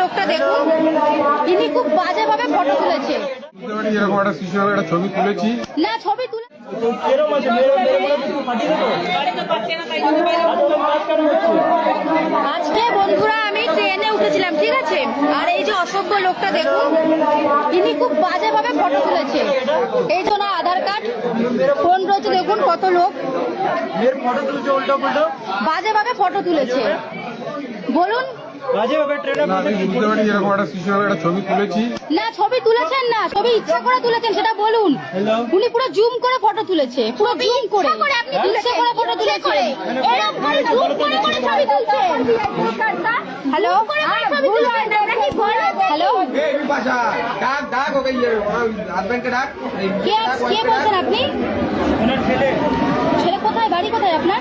লোকটা দেখুন ইনি খুব বাজেভাবে ফটো তুলেছে। ছবি তুলেছি। না ছবি তুলে আজকে বন্ধুরা আমি ট্রেনে উঠেছিলাম ঠিক আছে? আর এই যে অসভ্য লোকটা দেখুন ইনি খুব বাজেভাবে ফটো তুলেছে। এই জন্য আধার কার্ড ফোন রয়েছে দেখুন কত লোক। বাজেভাবে ফটো তুলেছে। বলুন না ছবি তুলেছেন না ছবি ইচ্ছা করে তুলেছেন সেটা বলুন। উনি পুরো জুম করে ফটো তুলেছে পুরো জুম করে। ইচ্ছা করে ফটো তুলেছে। হ্যালো হাজবেন্ডকে ডাক কে কে বলছেন আপনি? ছেলে। কোথায় বাড়ি কোথায় আপনার?